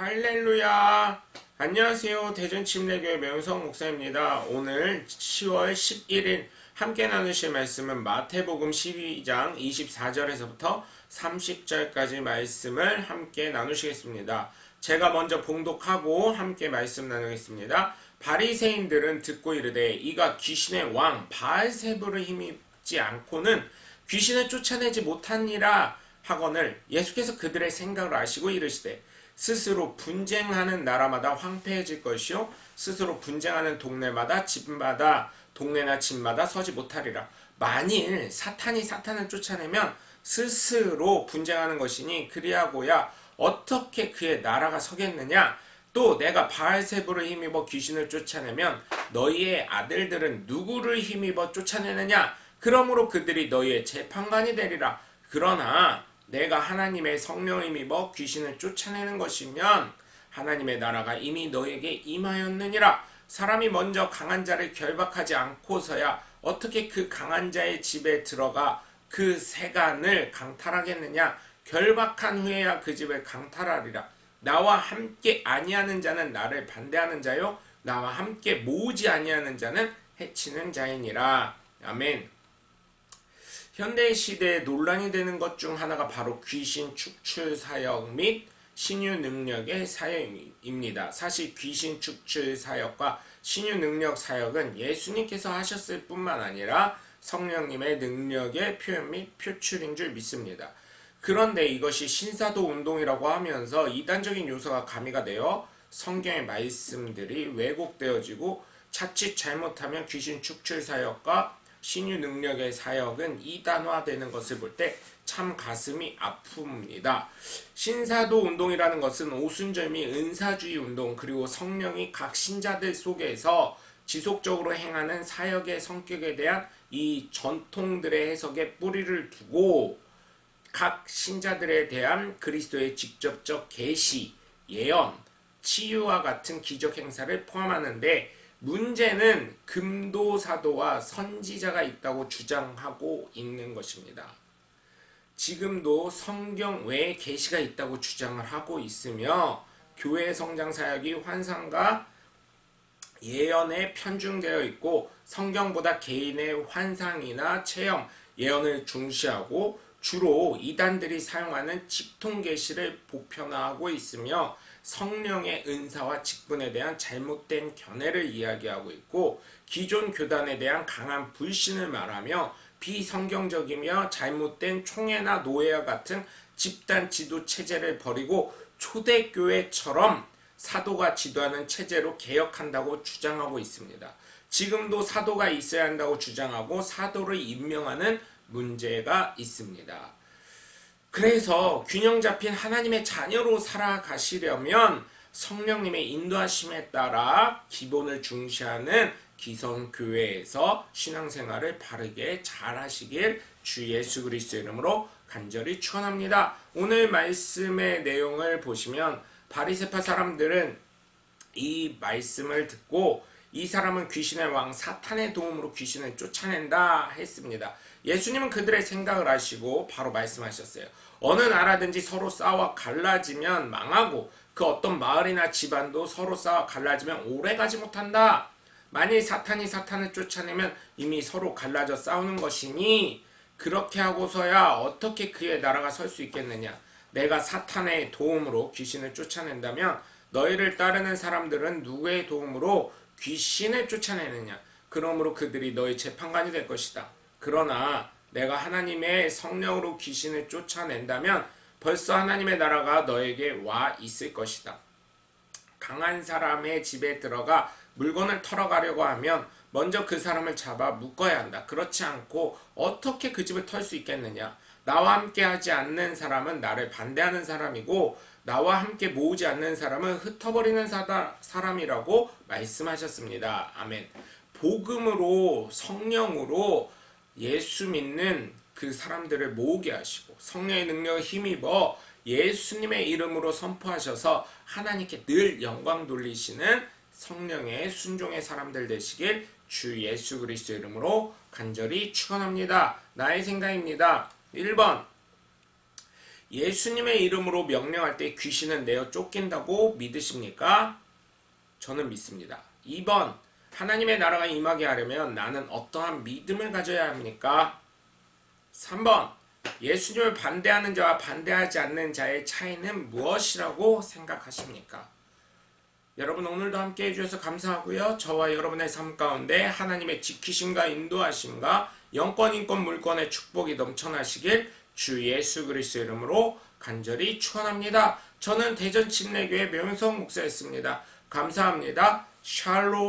할렐루야. 안녕하세요. 대전 침례교회 명성 목사입니다. 오늘 10월 11일 함께 나누실 말씀은 마태복음 12장 24절에서부터 30절까지 말씀을 함께 나누시겠습니다. 제가 먼저 봉독하고 함께 말씀 나누겠습니다. 바리새인들은 듣고 이르되 이가 귀신의 왕 바알세부를 힘입지 않고는 귀신을 쫓아내지 못하니라 하거늘 예수께서 그들의 생각을 아시고 이르시되 스스로 분쟁하는 나라마다 황폐해질 것이요. 스스로 분쟁하는 동네마다 집마다 동네나 집마다 서지 못하리라. 만일 사탄이 사탄을 쫓아내면 스스로 분쟁하는 것이니 그리하고야 어떻게 그의 나라가 서겠느냐? 또 내가 바알세부를 힘입어 귀신을 쫓아내면 너희의 아들들은 누구를 힘입어 쫓아내느냐? 그러므로 그들이 너희의 재판관이 되리라. 그러나 내가 하나님의 성령을 힘입어 귀신을 쫓아내는 것이면 하나님의 나라가 이미 너에게 임하였느니라. 사람이 먼저 강한 자를 결박하지 않고서야 어떻게 그 강한 자의 집에 들어가 그 세간을 강탈하겠느냐? 결박한 후에야 그 집을 강탈하리라. 나와 함께 아니하는 자는 나를 반대하는 자요. 나와 함께 모으지 아니하는 자는 해치는 자이니라. 아멘 현대 시대에 논란이 되는 것 중 하나가 바로 귀신 축출 사역 및 신유 능력의 사역입니다. 사실 귀신 축출 사역과 신유 능력 사역은 예수님께서 하셨을 뿐만 아니라 성령님의 능력의 표현 및 표출인 줄 믿습니다. 그런데 이것이 신사도 운동이라고 하면서 이단적인 요소가 가미가 되어 성경의 말씀들이 왜곡되어지고 자칫 잘못하면 귀신 축출 사역과 신유 능력의 사역은 이단화되는 것을 볼 때 참 가슴이 아픕니다. 신사도 운동이라는 것은 오순절미 은사주의 운동 그리고 성령이 각 신자들 속에서 지속적으로 행하는 사역의 성격에 대한 이 전통들의 해석에 뿌리를 두고 각 신자들에 대한 그리스도의 직접적 계시, 예언, 치유와 같은 기적 행사를 포함하는데 문제는 금도사도와 선지자가 있다고 주장하고 있는 것입니다. 지금도 성경 외에 계시가 있다고 주장을 하고 있으며 교회 성장 사역이 환상과 예언에 편중되어 있고 성경보다 개인의 환상이나 체험, 예언을 중시하고 주로 이단들이 사용하는 직통 계시를 보편화하고 있으며 성령의 은사와 직분에 대한 잘못된 견해를 이야기하고 있고 기존 교단에 대한 강한 불신을 말하며 비성경적이며 잘못된 총회나 노예와 같은 집단 지도 체제를 버리고 초대교회처럼 사도가 지도하는 체제로 개혁한다고 주장하고 있습니다. 지금도 사도가 있어야 한다고 주장하고 사도를 임명하는 문제가 있습니다. 그래서 균형 잡힌 하나님의 자녀로 살아가시려면 성령님의 인도하심에 따라 기본을 중시하는 기성교회에서 신앙생활을 바르게 잘 하시길 주 예수 그리스도 이름으로 간절히 축원합니다. 오늘 말씀의 내용을 보시면 바리세파 사람들은 이 말씀을 듣고 이 사람은 귀신의 왕 사탄의 도움으로 귀신을 쫓아낸다 했습니다. 예수님은 그들의 생각을 아시고 바로 말씀하셨어요. 어느 나라든지 서로 싸워 갈라지면 망하고 그 어떤 마을이나 집안도 서로 싸워 갈라지면 오래가지 못한다. 만일 사탄이 사탄을 쫓아내면 이미 서로 갈라져 싸우는 것이니 그렇게 하고서야 어떻게 그의 나라가 설 수 있겠느냐. 내가 사탄의 도움으로 귀신을 쫓아낸다면 너희를 따르는 사람들은 누구의 도움으로 귀신을 쫓아내느냐. 그러므로 그들이 너희 재판관이 될 것이다. 그러나 내가 하나님의 성령으로 귀신을 쫓아낸다면 벌써 하나님의 나라가 너에게 와 있을 것이다. 강한 사람의 집에 들어가 물건을 털어가려고 하면 먼저 그 사람을 잡아 묶어야 한다. 그렇지 않고 어떻게 그 집을 털 수 있겠느냐? 나와 함께 하지 않는 사람은 나를 반대하는 사람이고 나와 함께 모으지 않는 사람은 흩어버리는 사다, 사람이라고 말씀하셨습니다. 아멘. 복음으로 성령으로 예수 믿는 그 사람들을 모으게 하시고 성령의 능력을 힘입어 예수님의 이름으로 선포하셔서 하나님께 늘 영광 돌리시는 성령의 순종의 사람들 되시길 주 예수 그리스도 이름으로 간절히 축원합니다. 나의 생각입니다. 1번 예수님의 이름으로 명령할 때 귀신은 내어 쫓긴다고 믿으십니까? 저는 믿습니다. 2번 하나님의 나라가 임하게 하려면 나는 어떠한 믿음을 가져야 합니까? 3번 예수님을 반대하는 자와 반대하지 않는 자의 차이는 무엇이라고 생각하십니까? 여러분 오늘도 함께 해주셔서 감사하고요. 저와 여러분의 삶 가운데 하나님의 지키심과 인도하심과 영권 인권 물권의 축복이 넘쳐나시길 주 예수 그리스도 이름으로 간절히 축원합니다. 저는 대전 침례교회 명성 목사였습니다. 감사합니다. 샬롬